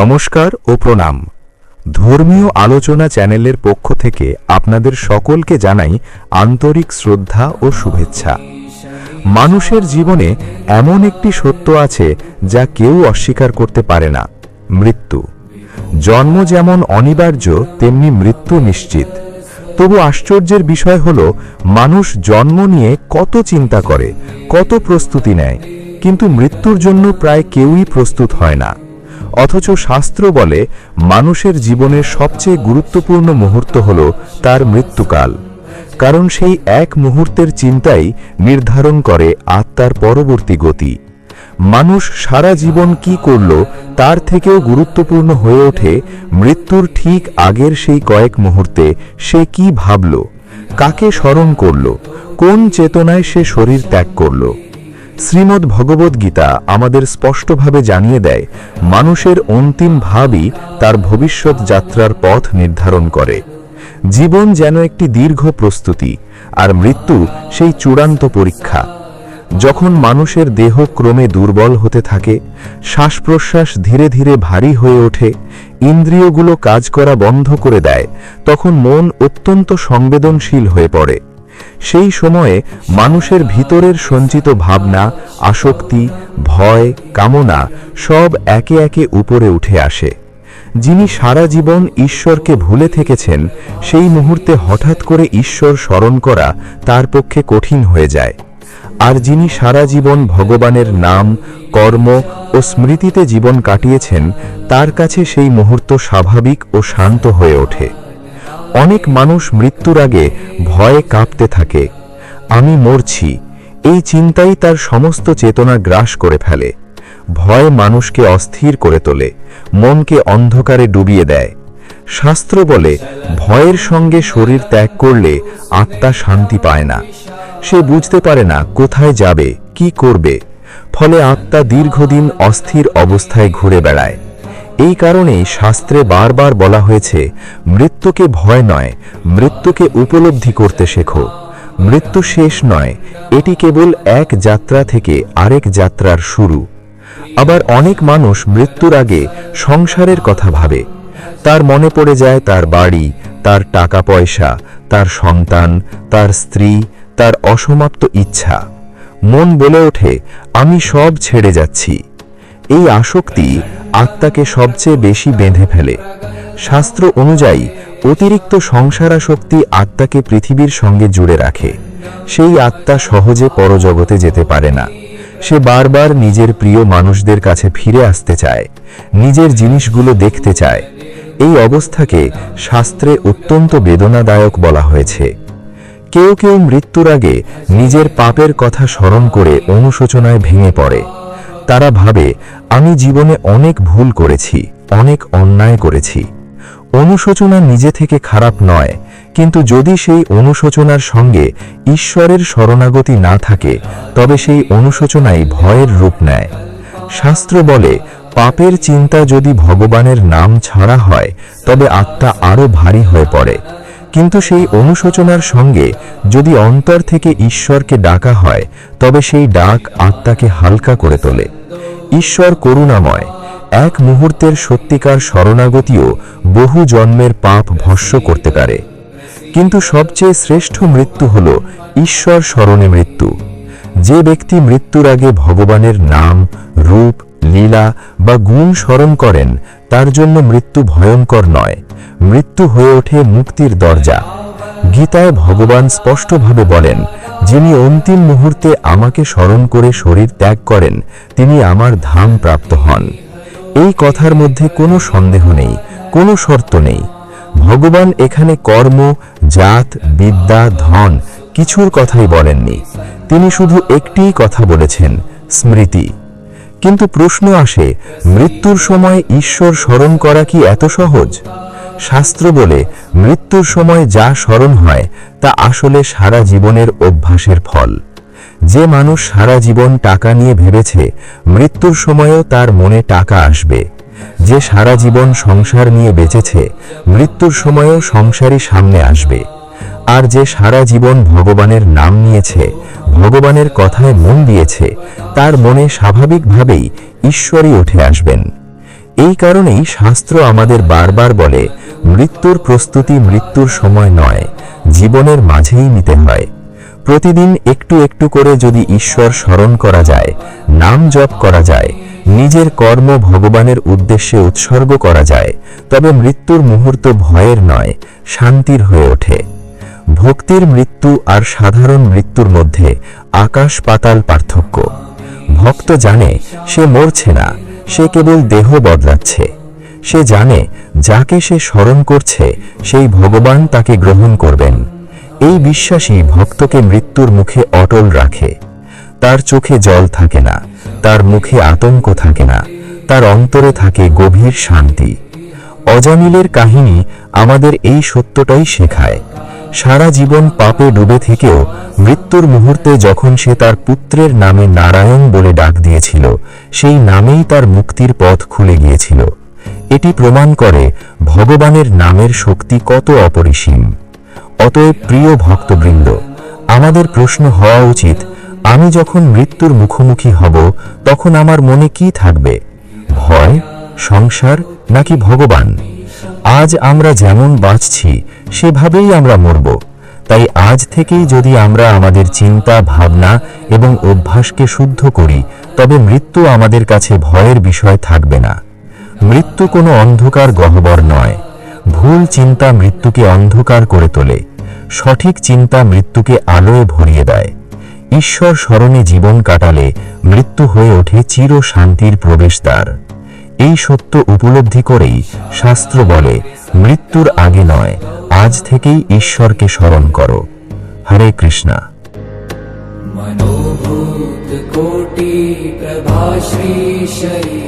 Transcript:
নমস্কার ও প্রণাম। ধর্মীয় আলোচনা চ্যানেলের পক্ষ থেকে আপনাদের সকলকে জানাই আন্তরিক শ্রদ্ধা ও শুভেচ্ছা। মানুষের জীবনে এমন একটি সত্য আছে যা কেউ অস্বীকার করতে পারে না, মৃত্যু। জন্ম যেমন অনিবার্য, তেমনি মৃত্যু নিশ্চিত। তবু আশ্চর্যের বিষয় হল, মানুষ জন্ম নিয়ে কত চিন্তা করে, কত প্রস্তুতি নেয়, কিন্তু মৃত্যুর জন্য প্রায় কেউই প্রস্তুত হয় না। অথচ শাস্ত্র বলে, মানুষের জীবনের সবচেয়ে গুরুত্বপূর্ণ মুহূর্ত হল তার মৃত্যুকাল। কারণ সেই এক মুহূর্তের চিন্তাই নির্ধারণ করে আত্মার পরবর্তী গতি। মানুষ সারা জীবন কি করল, তার থেকেও গুরুত্বপূর্ণ হয়ে ওঠে, মৃত্যুর ঠিক আগের সেই কয়েক মুহূর্তে সে কি ভাবল, কাকে স্মরণ করল, কোন চেতনায় সে শরীর ত্যাগ করল। শ্রীমদ্ ভগবদ্গীতা আমাদের স্পষ্টভাবে জানিয়ে দেয়, মানুষের অন্তিম ভাবই তার ভবিষ্যৎ যাত্রার পথ নির্ধারণ করে। জীবন যেন একটি দীর্ঘ প্রস্তুতি, আর মৃত্যু সেই চূড়ান্ত পরীক্ষা। যখন মানুষের দেহ ক্রমে দুর্বল হতে থাকে শ্বাস প্রশ্বাস ধীরে ধীরে ভারী হয়ে ওঠে, ইন্দ্রিয়গুলো কাজ করা বন্ধ করে দেয়, তখন মন অত্যন্ত সংবেদনশীল হয়ে পড়ে। সেই সময়ে মানুষের ভিতরের সঞ্চিত ভাবনা, আসক্তি, ভয়, কামনা সব একে একে উপরে উঠে আসে। যিনি সারা জীবন ঈশ্বরকে ভুলে থেকেছেন, সেই মুহূর্তে হঠাৎ করে ঈশ্বর স্মরণ করা তার পক্ষে কঠিন হয়ে যায়। আর যিনি সারা জীবন ভগবানের নাম, কর্ম ও স্মৃতিতে জীবন কাটিয়েছেন, তার কাছে সেই মুহূর্ত স্বাভাবিক ও শান্ত হয়ে ওঠে। অনেক মানুষ মৃত্যুর আগে ভয়ে কাঁপতে থাকে। আমি মরছি। এই চিন্তাই তার সমস্ত চেতনা গ্রাস করে ফেলে। ভয় মানুষকে অস্থির করে তোলে, মনকে অন্ধকারে ডুবিয়ে দেয়। শাস্ত্র বলে, ভয়ের সঙ্গে শরীর ত্যাগ করলে আত্মা শান্তি পায় না। সে বুঝতে পারে না কোথায় যাবে, কি করবে। ফলে আত্মা দীর্ঘদিন অস্থির অবস্থায় ঘুরে বেড়ায়। এই কারণেই শাস্ত্রে বারবার বলা হয়েছে মৃত্যুকে ভয় নয়, মৃত্যুকে উপলব্ধি করতে শেখো। মৃত্যু শেষ নয়, এটি কেবল এক যাত্রা থেকে আরেক যাত্রার শুরু। আবার অনেক মানুষ মৃত্যুর আগে সংসারের কথা ভাবে। তার মনে পড়ে যায় তার বাড়ি, তার টাকা পয়সা তার সন্তান, তার স্ত্রী, তার অসমাপ্ত ইচ্ছা। মন বলে ওঠে, আমি সব ছেড়ে যাচ্ছি। এই আসক্তি আত্মাকে সবচেয়ে বেশি বেঁধে ফেলে। শাস্ত্র অনুযায়ী অতিরিক্ত সংসারাসক্তি আত্মাকে পৃথিবীর সঙ্গে জুড়ে রাখে। সেই আত্মা সহজে পরজগতে যেতে পারে না। সে বারবার নিজের প্রিয় মানুষদের কাছে ফিরে আসতে চায়, নিজের জিনিসগুলো দেখতে চায়। এই অবস্থাকে শাস্ত্রে অত্যন্ত বেদনাদায়ক বলা হয়েছে। কেউ কেউ মৃত্যুর আগে নিজের পাপের কথা স্মরণ করে অনুশোচনায় ভেঙে পড়ে। তারা ভাবে, আমি জীবনে অনেক ভুল করেছি, অনেক অন্যায় করেছি। অনুশোচনা নিজে থেকে খারাপ নয়, কিন্তু যদি সেই অনুশোচনার সঙ্গে ঈশ্বরের শরণাগতি না থাকে, তবে সেই অনুশোচনাই ভয়ের রূপ নেয়। শাস্ত্র বলে, পাপের চিন্তা যদি ভগবানের নাম ছাড়া হয়, তবে আত্মা আরও ভারী হয়ে পড়ে। কিন্তু সেই অনুশোচনার সঙ্গে যদি অন্তর থেকে ঈশ্বরকে ডাকা হয়, তবে সেই ডাক আত্মাকে হালকা করে তোলে। ঈশ্বর করুণাময় এক মুহূর্তের সত্যিকার শরণাগতিও বহু জন্মের পাপ ভস্য করতে পারে। কিন্তু সবচেয়ে শ্রেষ্ঠ মৃত্যু হল ঈশ্বর স্মরণে মৃত্যু। যে ব্যক্তি মৃত্যুর আগে ভগবানের নাম, রূপ, লীলা বা গুণ স্মরণ করেন, তার জন্য মৃত্যু ভয়ঙ্কর নয়। মৃত্যু হয়ে ওঠে মুক্তির দরজা। গীতায় ভগবান স্পষ্টভাবে বলেন, যিনি অন্তিম মুহূর্তে আমাকে স্মরণ করে শরীর ত্যাগ করেন, তিনি আমার ধাম প্রাপ্ত হন। এই কথার মধ্যে কোনো সন্দেহ নেই, কোনো শর্ত নেই। ভগবান এখানে কর্ম, জাত, বিদ্যা, ধন কিছুর কথাই বলেননি। তিনি শুধু একটিই কথা বলেছেন, স্মৃতি। কিন্তু প্রশ্ন আসে, মৃত্যুর সময় ঈশ্বর স্মরণ করা কি এত সহজ? শাস্ত্র বলে, মৃত্যুর সময় যা স্মরণ হয়, তা আসলে সারা জীবনের অভ্যাসের ফল। যে মানুষ সারা জীবন টাকা নিয়ে ভেবেছে, মৃত্যুর সময়ও তার মনে টাকা আসবে। যে সারা জীবন সংসার নিয়ে বেঁচেছে, মৃত্যুর সময়ও সংসারই সামনে আসবে। আর যে সারা জীবন ভগবানের নাম নিয়েছে, ভগবানের কথায় মন দিয়েছে, তার মনে স্বাভাবিকভাবেই ঈশ্বরই উঠে আসবেন। এই কারণেই শাস্ত্র আমাদের বারবার বলে, মৃত্যুর প্রস্তুতি মৃত্যুর সময় নয়, জীবনের মাঝেই নিতে হয়। প্রতিদিন একটু একটু করে যদি ঈশ্বর স্মরণ করা যায়, নাম জপ করা যায়, নিজের কর্ম ভগবানের উদ্দেশ্যে উৎসর্গ করা যায়, তবে মৃত্যুর মুহূর্ত ভয়ের নয়, শান্তির হয়ে ওঠে। ভক্তির মৃত্যু আর সাধারণ মৃত্যুর মধ্যে আকাশ পাতাল পার্থক্য। ভক্ত জানে, সে মরছে না, সে কেবল দেহ বদলাচ্ছে। সে জানে, যাকে সে স্মরণ করছে, সেই ভগবান তাকে গ্রহণ করবেন। এই বিশ্বাসই ভক্তকে মৃত্যুর মুখে অটল রাখে। তার চোখে জল থাকে না, তার মুখে আতঙ্ক থাকে না, তার অন্তরে থাকে গভীর শান্তি। অজামিলের কাহিনী আমাদের এই সত্যটাই শেখায়। সারা জীবন পাপে ডুবে থেকেও মৃত্যুর মুহূর্তে যখন সে তার পুত্রের নামে নারায়ণ বলে ডাক দিয়েছিল, সেই নামেই তার মুক্তির পথ খুলে গিয়েছিল। এটি প্রমাণ করে ভগবানের নামের শক্তি কত অপরিসীম। অতএব প্রিয় ভক্তবৃন্দ, আমাদের প্রশ্ন হওয়া উচিত, আমি যখন মৃত্যুর মুখোমুখি হব, তখন আমার মনে কি থাকবে? ভয়, সংসার, নাকি ভগবান? আজ আমরা যেমন বাঁচছি, সেভাবেই আমরা মরব। তাই আজ থেকেই যদি আমরা আমাদের চিন্তা, ভাবনা এবং অভ্যাসকে শুদ্ধ করি, তবে মৃত্যু আমাদের কাছে ভয়ের বিষয় থাকবে না। মৃত্যু কোনো অন্ধকার গহ্বর নয়। ভুল চিন্তা মৃত্যুকে অন্ধকার করে তোলে। সঠিক চিন্তা মৃত্যুকে আলোয় ভরিয়ে দেয় ঈশ্বর স্মরণে জীবন কাটালে মৃত্যু হয়ে ওঠে চির শান্তির প্রবেশদ্বার এই সত্য উপলব্ধি করেই শাস্ত্র বলে মৃত্যুর আগে নয় আজ থেকেই ঈশ্বরকে স্মরণ করো হরে কৃষ্ণা मनोभूत कोटि प्रभा श्री शरीर